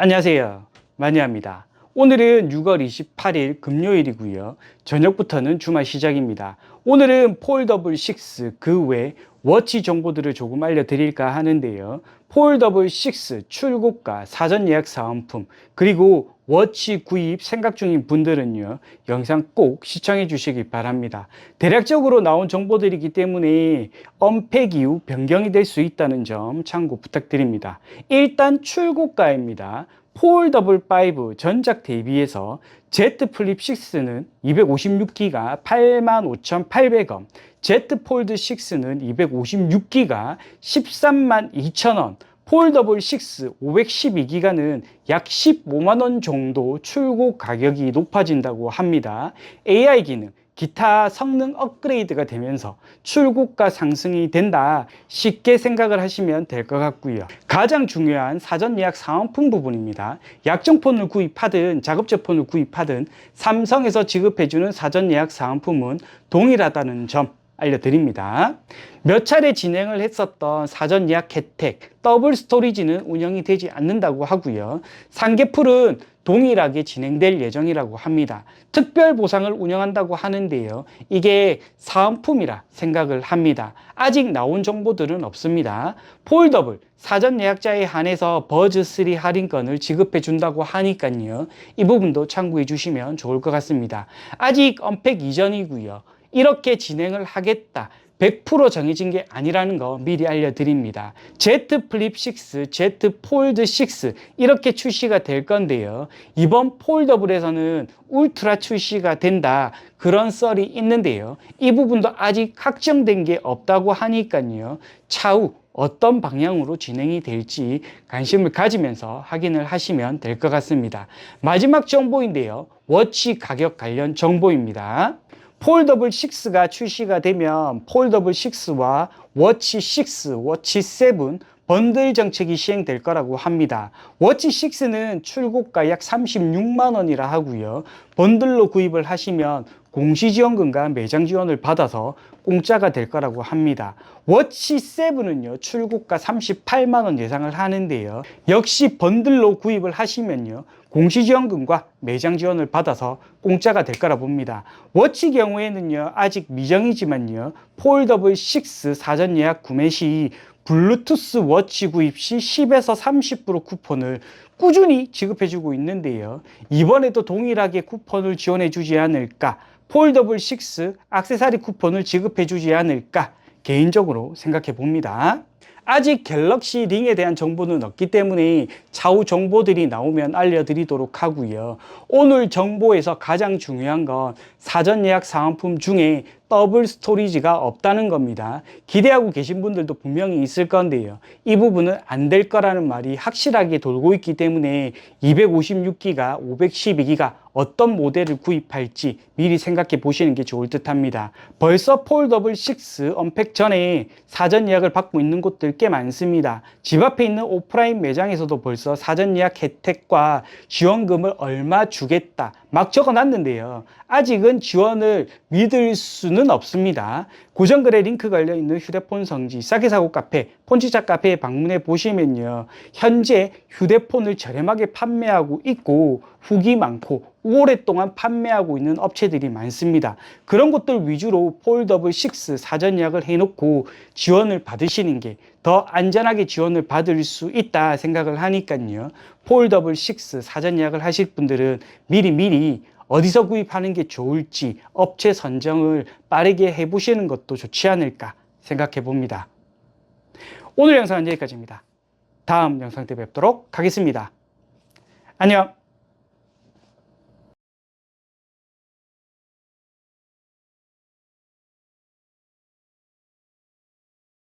안녕하세요. 마니아입니다. 오늘은 6월 28일 금요일이고요. 저녁부터는 주말 시작입니다. 오늘은 폴더블 6 그 외 워치 정보들을 조금 알려드릴까 하는데요. 폴더블 6 출고가 사전 예약 사은품 그리고 워치 구입 생각 중인 분들은요 영상 꼭 시청해 주시기 바랍니다 대략적으로 나온 정보들이기 때문에 언팩 이후 변경이 될 수 있다는 점 참고 부탁드립니다 일단 출고가입니다 폴더블 5 전작 대비해서 Z 플립 6는 256기가 85,800원, Z 폴드 6는 256기가 13만 2천원, 폴더블 6 512기가는 약 15만원 정도 출고 가격이 높아진다고 합니다. AI 기능, 기타 성능 업그레이드가 되면서 출고가 상승이 된다. 쉽게 생각을 하시면 될 것 같고요. 가장 중요한 사전 예약 사은품 부분입니다. 약정폰을 구입하든 작업제폰을 구입하든 삼성에서 지급해주는 사전 예약 사은품은 동일하다는 점 알려드립니다. 몇 차례 진행을 했었던 사전 예약 혜택, 더블 스토리지는 운영이 되지 않는다고 하고요. 상계풀은 동일하게 진행될 예정이라고 합니다. 특별 보상을 운영한다고 하는데요. 이게 사은품이라 생각을 합니다. 아직 나온 정보들은 없습니다. 폴더블 사전 예약자에 한해서 버즈3 할인권을 지급해 준다고 하니까요. 이 부분도 참고해 주시면 좋을 것 같습니다. 아직 언팩 이전이고요. 이렇게 진행을 하겠다. 100% 정해진 게 아니라는 거 미리 알려드립니다. Z 플립 6, Z 폴드 6 이렇게 출시가 될 건데요. 이번 폴더블에서는 울트라 출시가 된다. 그런 썰이 있는데요. 이 부분도 아직 확정된 게 없다고 하니까요. 차후 어떤 방향으로 진행이 될지 관심을 가지면서 확인을 하시면 될 것 같습니다. 마지막 정보인데요. 워치 가격 관련 정보입니다. 폴더블 6가 출시가 되면 폴더블 6와 워치 6, 워치 7 번들 정책이 시행될 거라고 합니다. 워치 6는 출고가 약 36만 원이라 하고요. 번들로 구입을 하시면 공시지원금과 매장 지원을 받아서 공짜가 될 거라고 합니다. 워치 7은요, 출고가 38만 원 예상을 하는데요. 역시 번들로 구입을 하시면요, 공시지원금과 매장 지원을 받아서 공짜가 될 거라 봅니다. 워치 경우에는요, 아직 미정이지만요, 폴더블 6 사전 예약 구매 시 블루투스 워치 구입 시 10에서 30% 쿠폰을 꾸준히 지급해주고 있는데요. 이번에도 동일하게 쿠폰을 지원해주지 않을까, 폴더블 6 악세사리 쿠폰을 지급해주지 않을까, 개인적으로 생각해 봅니다. 아직 갤럭시 링에 대한 정보는 없기 때문에 차후 정보들이 나오면 알려드리도록 하고요. 오늘 정보에서 가장 중요한 건 사전 예약 사은품 중에 더블 스토리지가 없다는 겁니다. 기대하고 계신 분들도 분명히 있을 건데요. 이 부분은 안 될 거라는 말이 확실하게 돌고 있기 때문에 256기가, 512기가 어떤 모델을 구입할지 미리 생각해 보시는 게 좋을 듯 합니다. 벌써 폴더블 6 언팩 전에 사전 예약을 받고 있는 곳들 꽤 많습니다. 집 앞에 있는 오프라인 매장에서도 벌써 사전 예약 혜택과 지원금을 얼마 주겠다 막 적어 놨는데요. 아직은 지원을 믿을 수는 없습니다. 고정글에 링크 걸려 있는 휴대폰 성지 싸게 사고 카페, 폰치작 카페에 방문해 보시면요. 현재 휴대폰을 저렴하게 판매하고 있고 후기 많고 오랫동안 판매하고 있는 업체들이 많습니다. 그런 곳들 위주로 폴더블 6 사전 예약을 해놓고 지원을 받으시는 게 더 안전하게 지원을 받을 수 있다 생각을 하니까요. 폴더블 6 사전 예약을 하실 분들은 미리 미리 어디서 구입하는 게 좋을지 업체 선정을 빠르게 해보시는 것도 좋지 않을까 생각해 봅니다. 오늘 영상은 여기까지입니다. 다음 영상 때 뵙도록 하겠습니다. 안녕!